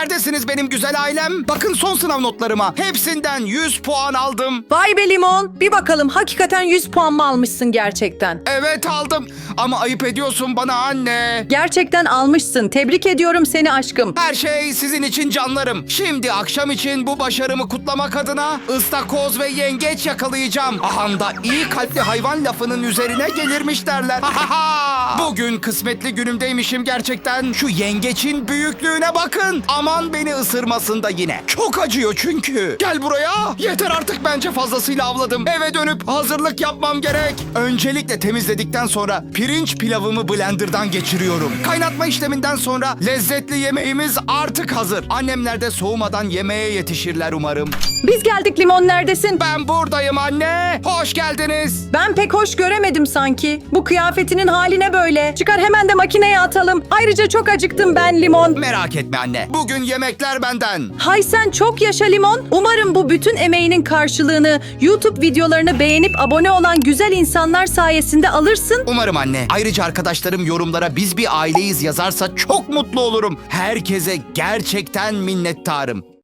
Neredesiniz benim güzel ailem? Bakın son sınav notlarıma. Hepsinden 100 puan aldım. Vay be Limon. Bir bakalım hakikaten 100 puan mı almışsın gerçekten? Evet aldım. Ama ayıp ediyorsun bana anne. Gerçekten almışsın. Tebrik ediyorum seni aşkım. Her şey sizin için canlarım. Şimdi akşam için bu başarımı kutlamak adına ıstakoz ve yengeç yakalayacağım. Ahanda iyi kalpli hayvan lafının üzerine gelirmiş derler. Ha ha ha! Bugün kısmetli günümdeymişim gerçekten. Şu yengeçin büyüklüğüne bakın. Aman beni ısırmasın da yine. Çok acıyor çünkü. Gel buraya. Yeter artık bence fazlasıyla avladım. Eve dönüp hazırlık yapmam gerek. Öncelikle temizledikten sonra pirinç pilavımı blenderdan geçiriyorum. Kaynatma işleminden sonra lezzetli yemeğimiz artık hazır. Annemler de soğumadan yemeğe yetişirler umarım. Biz geldik Limon neredesin? Ben buradayım anne. Hoş geldiniz. Ben pek hoş göremedim sanki. Bu kıyafetinin haline böyle. Çıkar hemen de makineye atalım. Ayrıca çok acıktım ben Limon. Merak etme anne. Bugün yemekler benden. Hay sen çok yaşa Limon. Umarım bu bütün emeğinin karşılığını YouTube videolarını beğenip abone olan güzel insanlar sayesinde alırsın. Umarım anne. Ayrıca arkadaşlarım yorumlara biz bir aileyiz yazarsa çok mutlu olurum. Herkese gerçekten minnettarım.